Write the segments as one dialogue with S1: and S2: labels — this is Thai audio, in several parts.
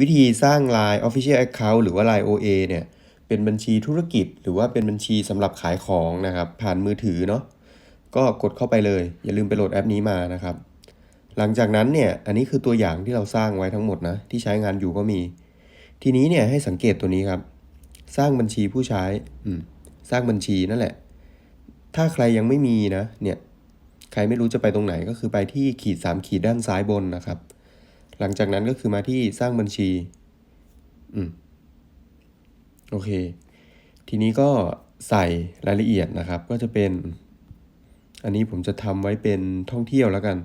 S1: วิธีสร้าง Line Official Account หรือว่า Line OA เนี่ย เป็นบัญชีธุรกิจ หรือว่าเป็นบัญชีสำหรับขายของนะครับ ผ่านมือถือเนาะ ก็กดเข้าไปเลย อย่าลืมไปโหลดแอปนี้มานะครับ หลังจากนั้นเนี่ย อันนี้คือตัวอย่างที่เราสร้างไว้ทั้งหมดนะ ที่ใช้งานอยู่ก็มี ทีนี้เนี่ยให้สังเกตตัวนี้ครับ สร้างบัญชีผู้ใช้ สร้างบัญชีนั่นแหละ ถ้าใครยังไม่มีนะ เนี่ย ใครไม่รู้จะไปตรงไหนก็คือไปที่ขีดสามขีดด้านซ้ายบนนะครับ หลังจากนั้นก็คือมาที่สร้างบัญชี อืม โอเค ทีนี้ก็ใส่รายละเอียดนะครับ ก็จะเป็น อันนี้ผมจะทำไว้เป็นท่องเที่ยวแล้วกัน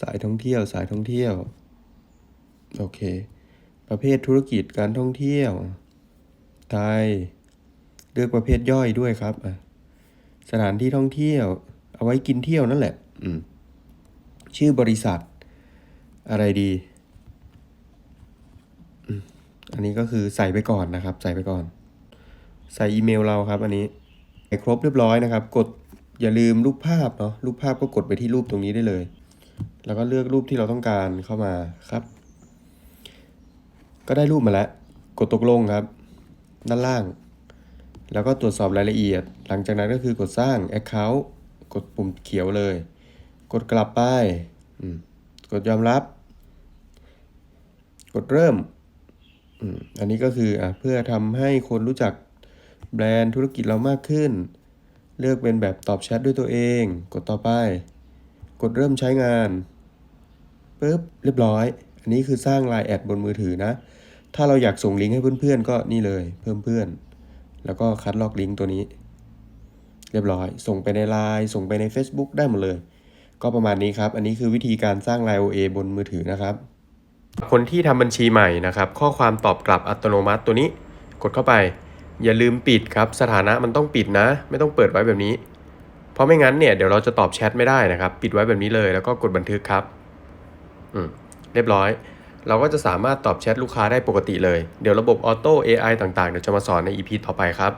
S1: สายท่องเที่ยว สายท่องเที่ยว โอเค ประเภทธุรกิจการท่องเที่ยว ไทย เลือกประเภทย่อยด้วยครับ สถานที่ท่องเที่ยว เอาไว้กินเที่ยวนั่นแหละ อืม ชื่อบริษัท อะไรดี อันนี้ก็คือใส่ไปก่อนนะครับ ใส่ไปก่อน ใส่อีเมลเราครับ อันนี้ใส่ครบเรียบร้อยนะครับ กดอย่าลืมรูปภาพเนาะ รูปภาพก็กดไปที่รูปตรงนี้ได้เลย แล้วก็เลือกรูปที่เราต้องการเข้ามาครับ ก็ได้รูปมาแล้ว กดตกลงครับ ด้านล่าง แล้วก็ตรวจสอบรายละเอียด หลังจากนั้นก็คือกดสร้าง Account กดปุ่มเขียวเลย กดกลับไป กดยอมรับ กดเริ่ม อันนี้ก็คืออเพื่อทำให้คนรู้จักแบรนด์ธุรกิจเรามากขึ้น เลือกเป็นแบบตอบแชทด้วยตัวเอง กดต่อไป กดเริ่มใช้งานปุ๊บเรียบร้อย อันนี้คือสร้าง Line แอดบนมือถือนะ ถ้าเราอยากส่งลิงก์ให้เพื่อนๆ ก็นี่เลย เพิ่มเพื่อน แล้วก็คัดลอกลิงก์ตัวนี้ เรียบร้อย ส่งไปใน Line ส่งไปใน Facebook ได้หมดเลย ก็ประมาณนี้ครับ อันนี้คือวิธีการสร้าง Line OA บนมือถือนะครับ คนที่ทำบัญชีใหม่นะครับ ข้อความตอบกลับอัตโนมัติตัวนี้ กดเข้าไป อย่าลืมปิดครับ สถานะมันต้องปิดนะ ไม่ต้องเปิดไว้แบบนี้ เพราะไม่งั้นเนี่ยเดี๋ยวเราจะตอบแชทไม่ได้นะครับ ปิดไว้แบบนี้เลยแล้วก็กดบันทึกครับ อืมเรียบร้อย เราก็จะสามารถตอบแชทลูกค้าได้ปกติเลย เดี๋ยวระบบออโต้ AI ต่างๆ เดี๋ยวจะมาสอนใน EP ต่อไปครับ